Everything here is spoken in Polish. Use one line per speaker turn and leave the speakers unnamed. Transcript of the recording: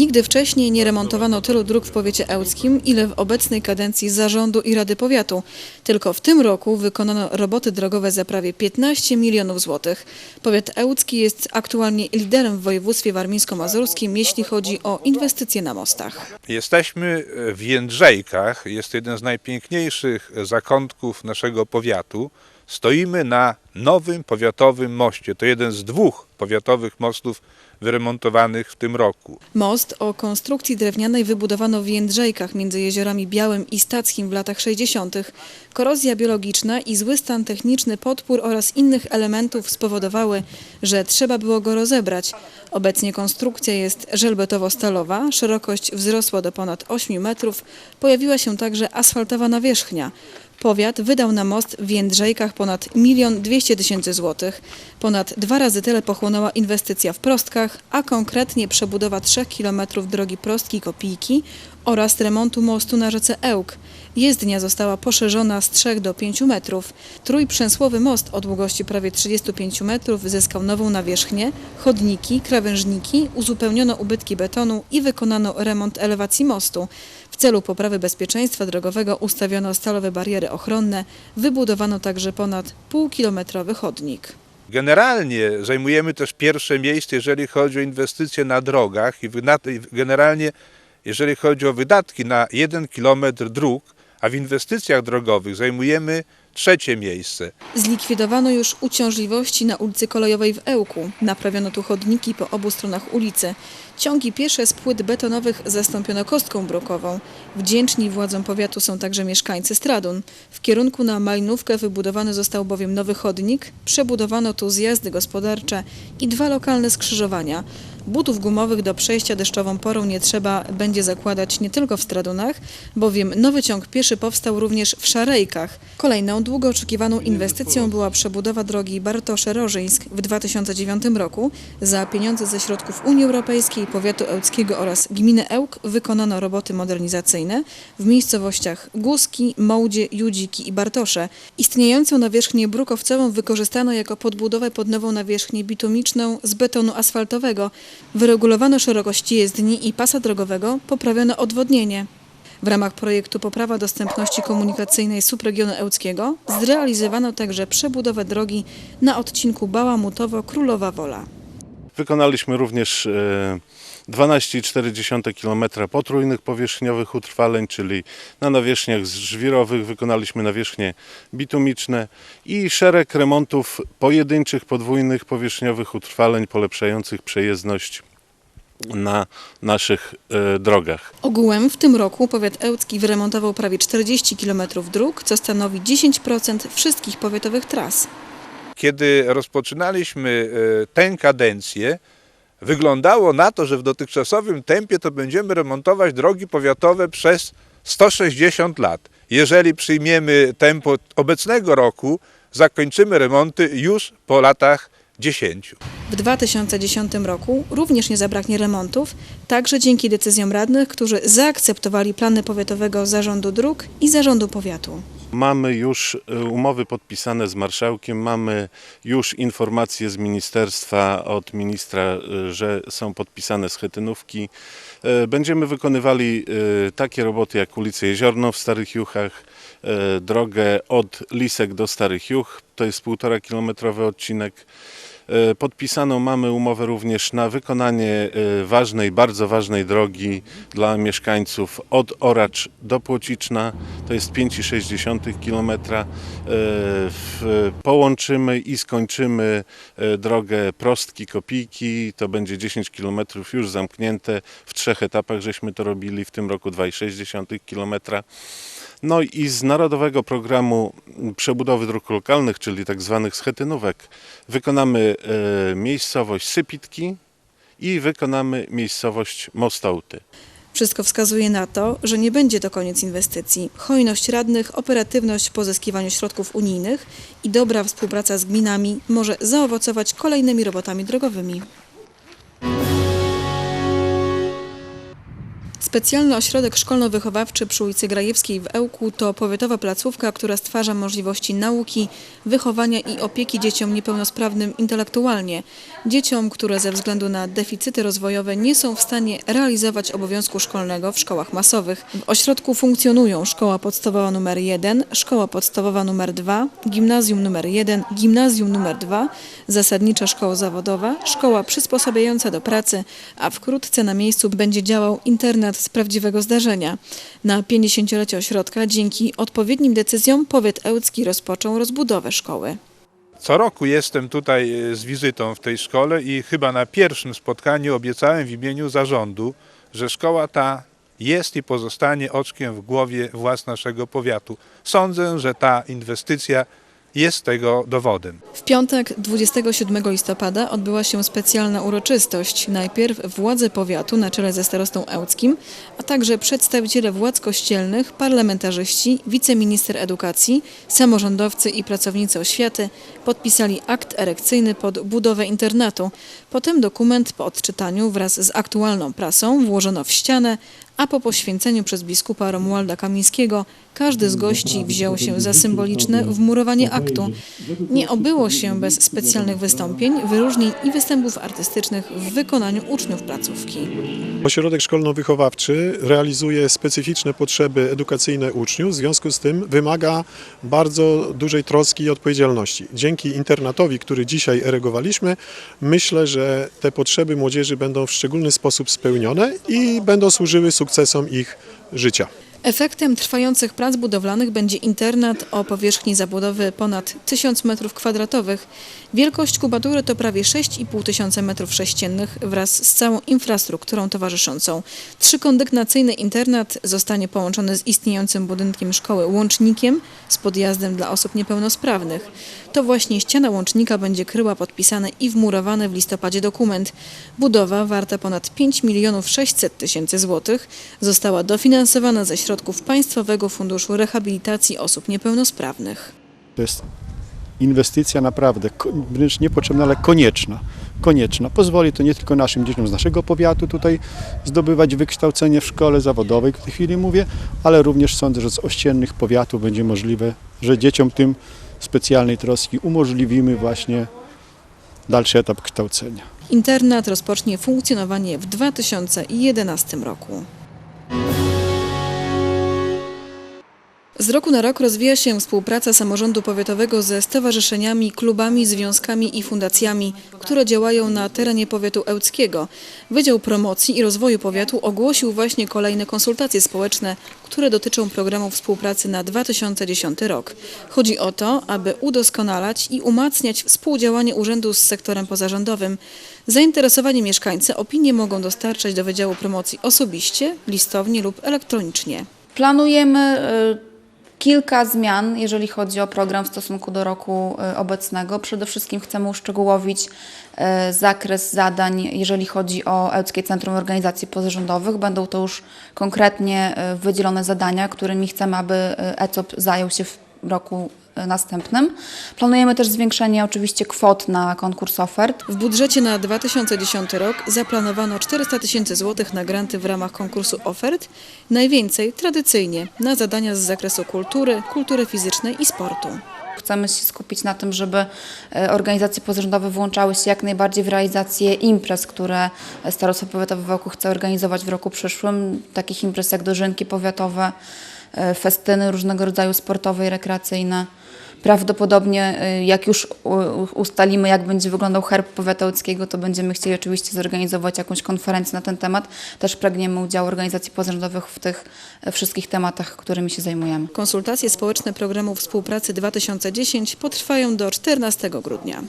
Nigdy wcześniej nie remontowano tylu dróg w powiecie ełckim, ile w obecnej kadencji zarządu i Rady Powiatu. Tylko w tym roku wykonano roboty drogowe za prawie 15 milionów złotych. Powiat ełcki jest aktualnie liderem w województwie warmińsko-mazurskim, jeśli chodzi o inwestycje na mostach.
Jesteśmy w Jędrzejkach, jest jeden z najpiękniejszych zakątków naszego powiatu. Stoimy na nowym powiatowym moście. To jeden z dwóch powiatowych mostów wyremontowanych w tym roku.
Most o konstrukcji drewnianej wybudowano w Jędrzejkach między jeziorami Białym i Stackim w latach 60. Korozja biologiczna i zły stan techniczny podpór oraz innych elementów spowodowały, że trzeba było go rozebrać. Obecnie konstrukcja jest żelbetowo-stalowa, szerokość wzrosła do ponad 8 metrów, pojawiła się także asfaltowa nawierzchnia. Powiat wydał na most w Jędrzejkach ponad 1 200 tysięcy złotych. Ponad dwa razy tyle pochłonęła inwestycja w Prostkach, a konkretnie przebudowa 3 km drogi Prostki-Kopijki oraz remontu mostu na rzece Ełk. Jezdnia została poszerzona z 3 do 5 metrów. Trójprzęsłowy most o długości prawie 35 metrów zyskał nową nawierzchnię, chodniki, krawężniki, uzupełniono ubytki betonu i wykonano remont elewacji mostu. Celu poprawy bezpieczeństwa drogowego ustawiono stalowe bariery ochronne, wybudowano także ponad półkilometrowy chodnik.
Generalnie zajmujemy też pierwsze miejsce, jeżeli chodzi o inwestycje na drogach i generalnie jeżeli chodzi o wydatki na jeden kilometr dróg, a w inwestycjach drogowych zajmujemy trzecie miejsce.
Zlikwidowano już uciążliwości na ulicy Kolejowej w Ełku. Naprawiono tu chodniki po obu stronach ulicy. Ciągi piesze z płyt betonowych zastąpiono kostką brukową. Wdzięczni władzom powiatu są także mieszkańcy Stradun. W kierunku na Malinówkę wybudowany został bowiem nowy chodnik, przebudowano tu zjazdy gospodarcze i dwa lokalne skrzyżowania. Butów gumowych do przejścia deszczową porą nie trzeba będzie zakładać nie tylko w Stradunach, bowiem nowy ciąg pieszy powstał również w Szarejkach. Kolejną długo oczekiwaną inwestycją była przebudowa drogi Bartosze-Rożyńsk w 2009 roku. Za pieniądze ze środków Unii Europejskiej, powiatu ełckiego oraz gminy Ełk wykonano roboty modernizacyjne w miejscowościach Głuski, Mołdzie, Judziki i Bartosze. Istniejącą nawierzchnię brukowcową wykorzystano jako podbudowę pod nową nawierzchnię bitumiczną z betonu asfaltowego. Wyregulowano szerokość jezdni i pasa drogowego, poprawiono odwodnienie. W ramach projektu Poprawa dostępności komunikacyjnej subregionu ełckiego zrealizowano także przebudowę drogi na odcinku Bałamutowo-Królowa Wola.
Wykonaliśmy również e, 12,4 km potrójnych powierzchniowych utrwaleń, czyli na nawierzchniach żwirowych wykonaliśmy nawierzchnie bitumiczne i szereg remontów pojedynczych, podwójnych powierzchniowych utrwaleń polepszających przejezdność na naszych e, drogach.
Ogółem w tym roku powiat ełcki wyremontował prawie 40 km dróg, co stanowi 10% wszystkich powiatowych tras.
Kiedy rozpoczynaliśmy e, tę kadencję, wyglądało na to, że w dotychczasowym tempie to będziemy remontować drogi powiatowe przez 160 lat. Jeżeli przyjmiemy tempo obecnego roku, zakończymy remonty już po latach 10.
W 2010 roku również nie zabraknie remontów, także dzięki decyzjom radnych, którzy zaakceptowali plany powiatowego zarządu dróg i zarządu powiatu.
Mamy już e, umowy podpisane z marszałkiem, mamy już informacje z ministerstwa od ministra, e, że są podpisane schetynówki. E, Będziemy wykonywali takie roboty jak ulicę Jeziorną w Starych Juchach, drogę od Lisek do Starych Juch, to jest półtora kilometrowy odcinek. E, Podpisaną mamy umowę również na wykonanie e, ważnej, bardzo ważnej drogi dla mieszkańców od Oracz do Płociczna, to jest 5,6 km. E, Połączymy i skończymy drogę Prostki Kopijki, to będzie 10 km już zamknięte. W trzech etapach żeśmy to robili, w tym roku 2,6 km. No i z Narodowego Programu Przebudowy Dróg Lokalnych, czyli tak zwanych schetynówek, wykonamy e, miejscowość Sypitki i wykonamy miejscowość Mostołty.
Wszystko wskazuje na to, że nie będzie to koniec inwestycji. Hojność radnych, operatywność w pozyskiwaniu środków unijnych i dobra współpraca z gminami może zaowocować kolejnymi robotami drogowymi. Specjalny ośrodek szkolno-wychowawczy przy ulicy Grajewskiej w Ełku to powiatowa placówka, która stwarza możliwości nauki, wychowania i opieki dzieciom niepełnosprawnym intelektualnie. Dzieciom, które ze względu na deficyty rozwojowe nie są w stanie realizować obowiązku szkolnego w szkołach masowych. W ośrodku funkcjonują szkoła podstawowa nr 1, szkoła podstawowa nr 2, gimnazjum nr 1, gimnazjum nr 2, zasadnicza szkoła zawodowa, szkoła przysposabiająca do pracy, a wkrótce na miejscu będzie działał internat z prawdziwego zdarzenia. Na 50-lecie ośrodka dzięki odpowiednim decyzjom powiat ełcki rozpoczął rozbudowę szkoły.
Co roku jestem tutaj e, z wizytą w tej szkole i chyba na pierwszym spotkaniu obiecałem w imieniu zarządu, że szkoła ta jest i pozostanie oczkiem w głowie władz naszego powiatu. Sądzę, że ta inwestycja jest tego dowodem.
W piątek 27 listopada odbyła się specjalna uroczystość. Najpierw władze powiatu na czele ze starostą ełckim, a także przedstawiciele władz kościelnych, parlamentarzyści, wiceminister edukacji, samorządowcy i pracownicy oświaty podpisali akt erekcyjny pod budowę internatu. Potem dokument po odczytaniu wraz z aktualną prasą włożono w ścianę, a po poświęceniu przez biskupa Romualda Kamińskiego każdy z gości wziął się za symboliczne wmurowanie aktu. Nie obyło się bez specjalnych wystąpień, wyróżnień i występów artystycznych w wykonaniu uczniów placówki.
Ośrodek szkolno-wychowawczy realizuje specyficzne potrzeby edukacyjne uczniów, w związku z tym wymaga bardzo dużej troski i odpowiedzialności. Dzięki internatowi, który dzisiaj erygowaliśmy, myślę, że te potrzeby młodzieży będą w szczególny sposób spełnione i będą służyły sukcesom ich życia.
Efektem trwających prac budowlanych będzie internat o powierzchni zabudowy ponad 1000 m2. Wielkość kubatury to prawie 6,5 tysiąca metrów sześciennych wraz z całą infrastrukturą towarzyszącą. Trzykondygnacyjny internat zostanie połączony z istniejącym budynkiem szkoły łącznikiem z podjazdem dla osób niepełnosprawnych. To właśnie ściana łącznika będzie kryła podpisany i wmurowany w listopadzie dokument. Budowa warta ponad 5 milionów 600 tysięcy złotych została dofinansowana ze środków Państwowego Funduszu Rehabilitacji Osób Niepełnosprawnych.
To jest inwestycja naprawdę wręcz niepotrzebna, ale konieczna. Konieczna. Pozwoli to nie tylko naszym dzieciom z naszego powiatu tutaj zdobywać wykształcenie w szkole zawodowej, w tej chwili mówię, ale również sądzę, że z ościennych powiatów będzie możliwe, że dzieciom tym specjalnej troski umożliwimy właśnie dalszy etap kształcenia.
Internat rozpocznie funkcjonowanie w 2011 roku. Z roku na rok rozwija się współpraca samorządu powiatowego ze stowarzyszeniami, klubami, związkami i fundacjami, które działają na terenie powiatu ełckiego. Wydział Promocji i Rozwoju Powiatu ogłosił właśnie kolejne konsultacje społeczne, które dotyczą programu współpracy na 2010 rok. Chodzi o to, aby udoskonalać i umacniać współdziałanie urzędu z sektorem pozarządowym. Zainteresowani mieszkańcy opinie mogą dostarczać do Wydziału Promocji osobiście, listownie lub elektronicznie.
Planujemy y, kilka zmian, jeżeli chodzi o program w stosunku do roku y, obecnego. Przede wszystkim chcemy uszczegółowić y, zakres zadań, jeżeli chodzi o Ełckie Centrum Organizacji Pozarządowych. Będą to już konkretnie y, wydzielone zadania, którymi chcemy, aby ECOP zajął się w roku następnym. Planujemy też zwiększenie oczywiście kwot na konkurs ofert.
W budżecie na 2010 rok zaplanowano 400 tysięcy złotych na granty w ramach konkursu ofert, najwięcej tradycyjnie na zadania z zakresu kultury, kultury fizycznej i sportu.
Chcemy się skupić na tym, żeby e, organizacje pozarządowe włączały się jak najbardziej w realizację imprez, które Starostwo Powiatowe w Oku chce organizować w roku przyszłym. Takich imprez jak dożynki powiatowe, e, festyny różnego rodzaju sportowe i rekreacyjne. Prawdopodobnie e, jak już ustalimy, jak będzie wyglądał herb powiatu to będziemy chcieli oczywiście zorganizować jakąś konferencję na ten temat. Też pragniemy udziału organizacji pozarządowych w tych e, wszystkich tematach, którymi się zajmujemy.
Konsultacje społeczne programu Współpracy 2010 potrwają do 14 grudnia.